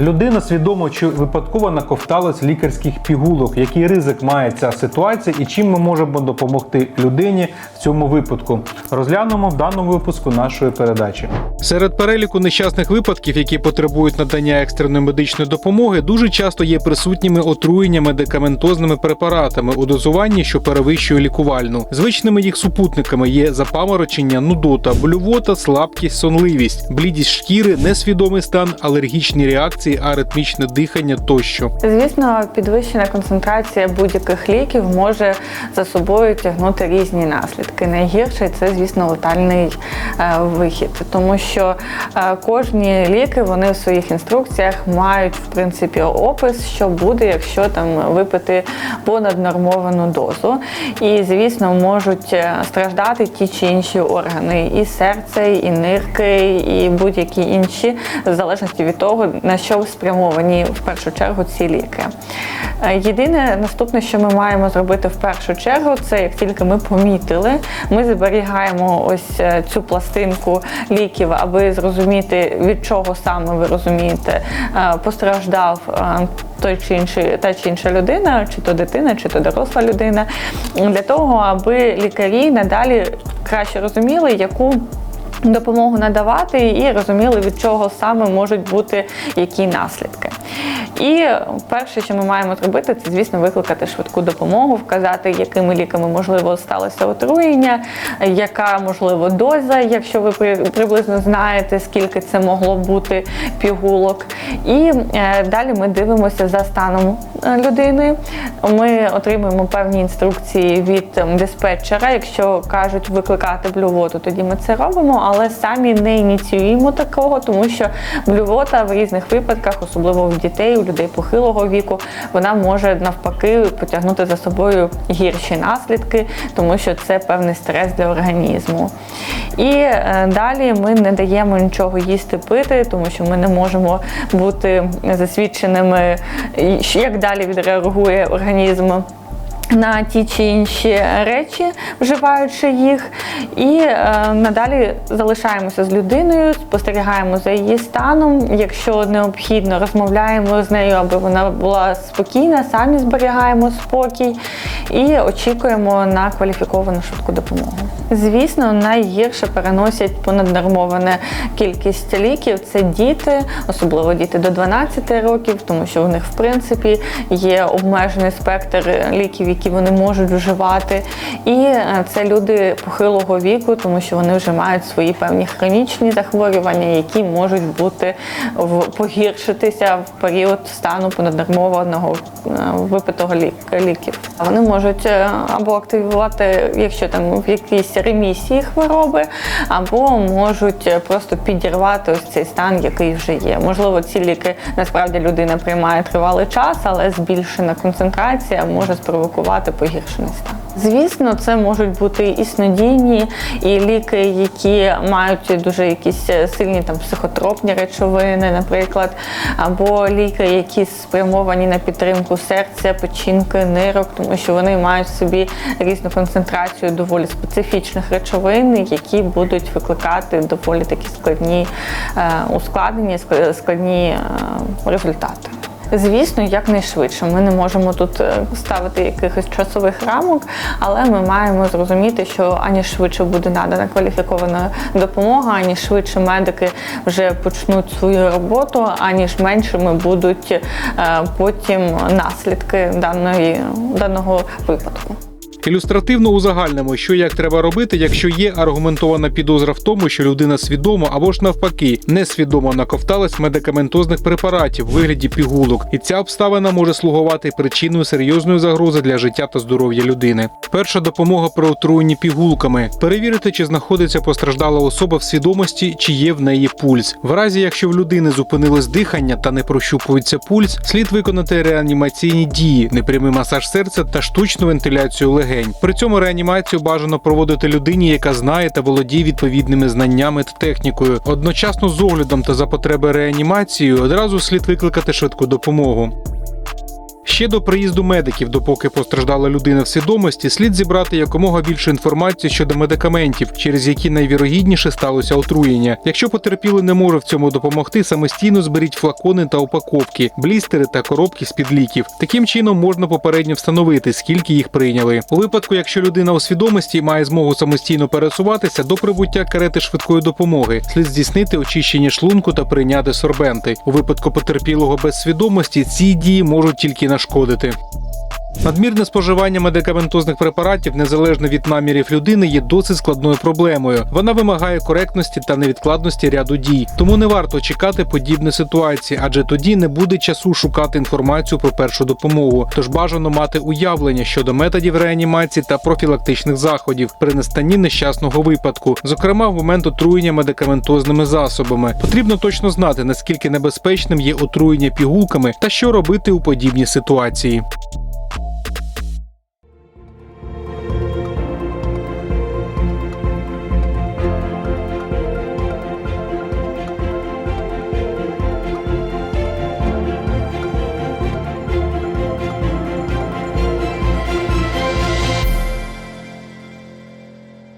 Людина свідомо чи випадково наковталась лікарських пігулок. Який ризик має ця ситуація і чим ми можемо допомогти людині в цьому випадку? Розглянемо в даному випуску нашої передачі. Серед переліку нещасних випадків, які потребують надання екстреної медичної допомоги, дуже часто є присутніми отруєння медикаментозними препаратами у дозуванні, що перевищує лікувальну. Звичними їх супутниками є запаморочення, нудота, блювота, слабкість, сонливість, блідість шкіри, несвідомий стан, алергічні реакції, аритмічне дихання тощо. Звісно, підвищена концентрація будь-яких ліків може за собою тягнути різні наслідки. Найгірший це, звісно, летальний е, вихід, тому що е, кожні ліки вони в своїх інструкціях мають в принципі опис, що буде, якщо там випити понаднормовану дозу. І, звісно, можуть е, страждати ті чи інші органи, і серце, і нирки, і будь-які інші, в залежності від того, на що спрямовані в першу чергу ці ліки. Е, Єдине наступне, що ми маємо зробити в першу чергу, це як тільки ми помітили, ми зберігаємо ось е, цю пластинку ліків, аби зрозуміти, від чого саме ви розумієте, е, постраждав той чи інший та чи інша людина, чи то дитина, чи то доросла людина, для того, аби лікарі надалі краще розуміли, яку допомогу надавати і розуміли, від чого саме можуть бути які наслідки. І перше, що ми маємо зробити, це звісно викликати швидку допомогу, вказати, якими ліками можливо сталося отруєння, яка можливо доза, якщо ви приблизно знаєте, скільки це могло бути пігулок. І е, далі ми дивимося за станом е, людини. Ми отримуємо певні інструкції від диспетчера. Якщо кажуть викликати блювоту, тоді ми це робимо, але самі не ініціюємо такого, тому що блювота в різних випадках, особливо в дітей, людей похилого віку, вона може навпаки потягнути за собою гірші наслідки, тому що це певний стрес для організму. І е, далі ми не даємо нічого їсти пити, тому що ми не можемо бути засвідченими, як далі відреагує організм. На ті чи інші речі, вживаючи їх, і е, надалі залишаємося з людиною, спостерігаємо за її станом. Якщо необхідно, розмовляємо з нею, аби вона була спокійна, самі зберігаємо спокій і очікуємо на кваліфіковану швидку допомогу. Звісно, найгірше переносять понаднормована кількість ліків. Це діти, особливо діти до 12 років, тому що у них в принципі є обмежений спектр ліків, які вони можуть вживати. І е, це люди похилого віку, тому що вони вже мають свої певні хронічні захворювання, які можуть бути в погіршитися в період стану понаднормованого е, випитого лік- ліків. Вони можуть е, або активувати, якщо там в якійсь ремісії хвороби, або можуть е, просто підірвати ось цей стан, який вже є. Можливо, ці ліки насправді людина приймає тривалий час, але збільшена концентрація може спровокувати погіршений стан. Звісно, це можуть бути і снодійні, і ліки, які мають дуже якісь е, сильні там психотропні речовини, наприклад, або ліки, які спрямовані на підтримку серця, печінки, нирок, тому що вони мають в собі різну концентрацію доволі специфічних речовин, які будуть викликати доволі такі складні е, ускладнення, складні е, результати. Звісно, якнайшвидше. Ми не можемо тут е, ставити якихось часових рамок, але ми маємо зрозуміти, що ані швидше буде надана кваліфікована допомога, ані швидше медики вже почнуть свою роботу, аніж меншими будуть е, потім наслідки даної даного випадку. Ілюстративно узагальнимо, що як треба робити, якщо є аргументована підозра в тому, що людина свідомо або ж навпаки несвідомо наковталась медикаментозних препаратів в вигляді пігулок, і ця обставина може слугувати причиною серйозної загрози для життя та здоров'я людини. Перша допомога при отруєнні пігулками перевірити, чи знаходиться постраждала особа в свідомості, чи є в неї пульс. В разі, якщо в людини зупинилось дихання та не прощупується пульс, слід виконати реанімаційні дії, непрямий масаж серця та штучну вентиляцію легень. При цьому реанімацію бажано проводити людині, яка знає та володіє відповідними знаннями та технікою. Одночасно з оглядом та за потреби реанімації одразу слід викликати швидку допомогу. Ще до приїзду медиків, допоки постраждала людина в свідомості, слід зібрати якомога більше інформації щодо медикаментів, через які найвірогідніше сталося отруєння. Якщо потерпілий не може в цьому допомогти, самостійно зберіть флакони та упаковки, блістери та коробки з під ліків. Таким чином можна попередньо встановити, скільки їх прийняли. У випадку, якщо людина у свідомості має змогу самостійно пересуватися до прибуття карети швидкої допомоги, слід здійснити очищення шлунку та прийняти сорбенти. У випадку потерпілого без свідомості ці дії можуть тільки нашкодити. Надмірне споживання медикаментозних препаратів, незалежно від намірів людини, є досить складною проблемою. Вона вимагає коректності та невідкладності ряду дій. Тому не варто чекати подібної ситуації, адже тоді не буде часу шукати інформацію про першу допомогу. Тож бажано мати уявлення щодо методів реанімації та профілактичних заходів при настанні нещасного випадку, зокрема в момент отруєння медикаментозними засобами. Потрібно точно знати, наскільки небезпечним є отруєння пігулками та що робити у подібній ситуації.